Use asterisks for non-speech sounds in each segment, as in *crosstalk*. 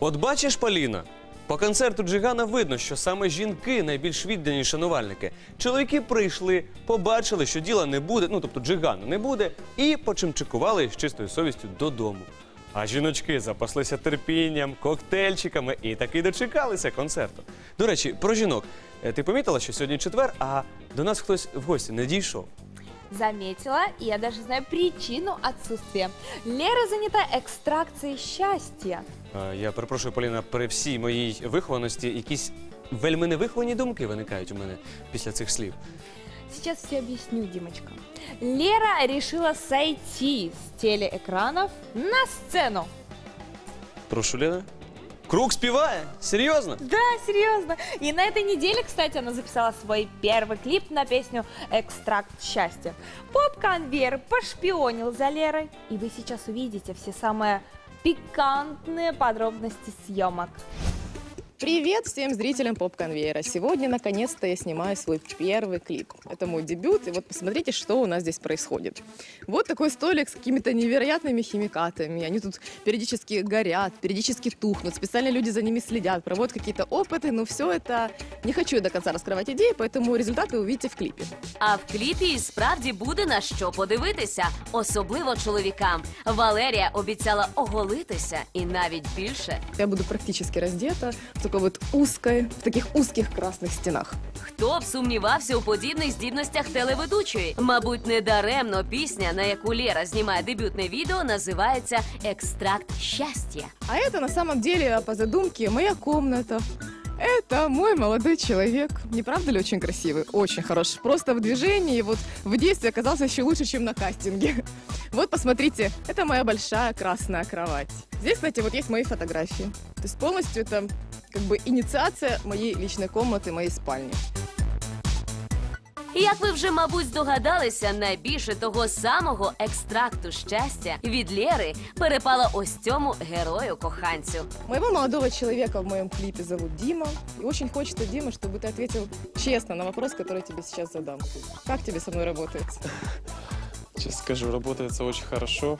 От бачиш, Поліна, по концерту Джигана видно, що саме жінки найбільш віддані шанувальники. Чоловіки прийшли, побачили, що діла не буде, ну тобто Джигану не буде, і почимчикували з чистою совістю додому. А жіночки запаслися терпінням, коктейльчиками і таки дочекалися концерту. До речі, про жінок. Е, Ти помітила, що сьогодні четвер, а до нас хтось в гості не дійшов Заметила, и я даже знаю причину отсутствия. Лера занята экстракцией счастья. Е, Я перепрошую, Поліна, при всій моїй вихованості якісь вельми невиховані думки виникають у мене після цих слів. Сейчас все объясню, Димочка. Лера решила сойти с телеэкранов на сцену. Прошу, Лена. Круг співає? Серйозно? Да, серьезно. И на этой неделе, кстати, она записала свой первый клип на песню «Экстракт счастья». Поп-конвейер пошпионил за Лерой, и вы сейчас увидите все самые пикантные подробности съемок. Привет всем зрителям поп-конвейера. Сегодня, наконец-то, я снимаю свой первый клип. Это мой дебют, и вот посмотрите, что у нас здесь происходит. Вот такой столик с какими-то невероятными химикатами. Они тут периодически горят, периодически тухнут. Специально люди за ними следят, проводят какие-то опыты, но все это... Не хочу я до конца раскрывать идеи, поэтому результаты вы увидите в клипе. А в кліпі і справді буде на що подивитися, особливо чоловікам. Валерія обіцяла оголитися і навіть більше. Я буду практически раздета в такой вот узкой, в таких узких красных стенах. Хто б сумнівався у подібних здібностях телеведучої? Мабуть, не даремно пісня, на яку Лера знімає дебютне відео, називається Екстракт щастя. А это на самом деле по задумке моя комната. Это мой молодой человек. Не правда ли очень красивый? Очень хорош. Просто в движении, вот в действии оказался еще лучше, чем на кастинге. *laughs* Вот посмотрите, это моя большая красная кровать. Здесь, кстати, вот есть мои фотографии. То есть полностью это как бы инициация моей личной комнаты, моей спальни. Як ви вже, мабуть, здогадалися, найбільше того самого екстракту щастя від Лєри перепало ось цьому герою коханцю. Моего молодого человека в моем клипе зовут Дима. И очень хочется, Дима, чтобы ты ответил честно на вопрос, который я тебе сейчас задам. Как тебе со мной работается? Сейчас скажу, работается очень хорошо.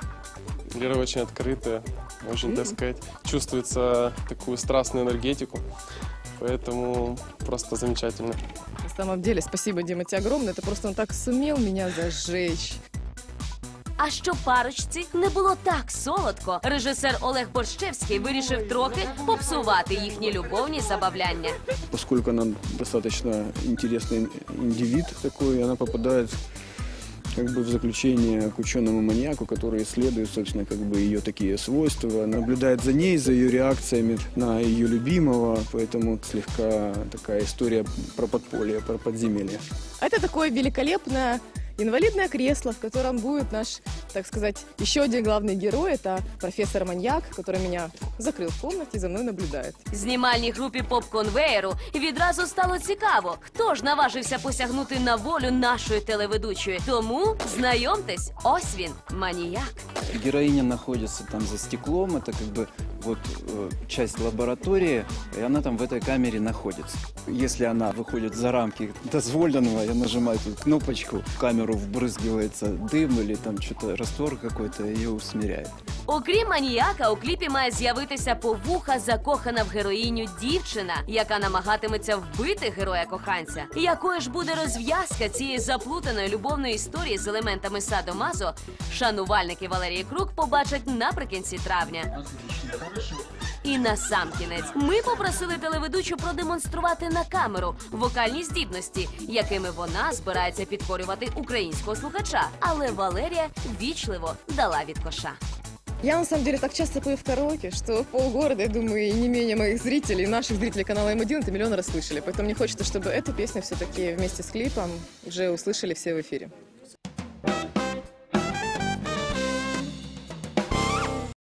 Лера очень открытая, очень, так сказать, чувствуется такую страстную энергетику. Поэтому просто замечательно. На самом деле, спасибо, Дима, тебе огромное. Ты просто он так сумел меня зажечь. А що парочці не було так солодко, режисер Олег Борщевський вирішив трохи попсувати їхні любовні забавляння. поскольку она достаточно интересный индивид такой, она попадает как бы в заключение к ученому маньяку, который исследует, собственно, как бы ее такие свойства, наблюдает за ней, за ее реакциями на ее любимого, поэтому слегка такая история про подполье, про подземелье. Это такое великолепное инвалидное кресло, в котором будет наш, так сказать, еще один главный герой. Это профессор-маньяк, который меня закрыл в комнате и за мной наблюдает. Знімальній групі поп-конвеєру відразу стало цікаво, хто ж наважився посягнути на волю нашої телеведучої. Тому знайомтесь, ось він, маніяк. Героиня находится там за стеклом, это как бы вот э, часть лаборатории, и она там в этой камере находится. Если она выходит за рамки *laughs* дозволенного, я нажимаю тут кнопочку, в камеру вбрызгивается дым или там что-то раствор какой-то, ее усмиряет. Окрім маніяка, у кліпі має з'явитися повуха закохана в героїню дівчина, яка намагатиметься вбити героя коханця. Якою ж буде розв'язка цієї заплутаної любовної історії з елементами садо-мазо, шанувальники Валерії Крук побачать наприкінці травня. І на сам кінець ми попросили телеведучу продемонструвати на камеру вокальні здібності, якими вона збирається підкорювати українського слухача. Але Валерія вічливо дала від коша. Я на самом деле так часто пою в караоке, что полгорода, я думаю, и не менее моих зрителей, наших зрителей канала М1 это миллион раз слышали. Поэтому мне хочется, чтобы эту песню все-таки вместе с клипом уже услышали все в эфире.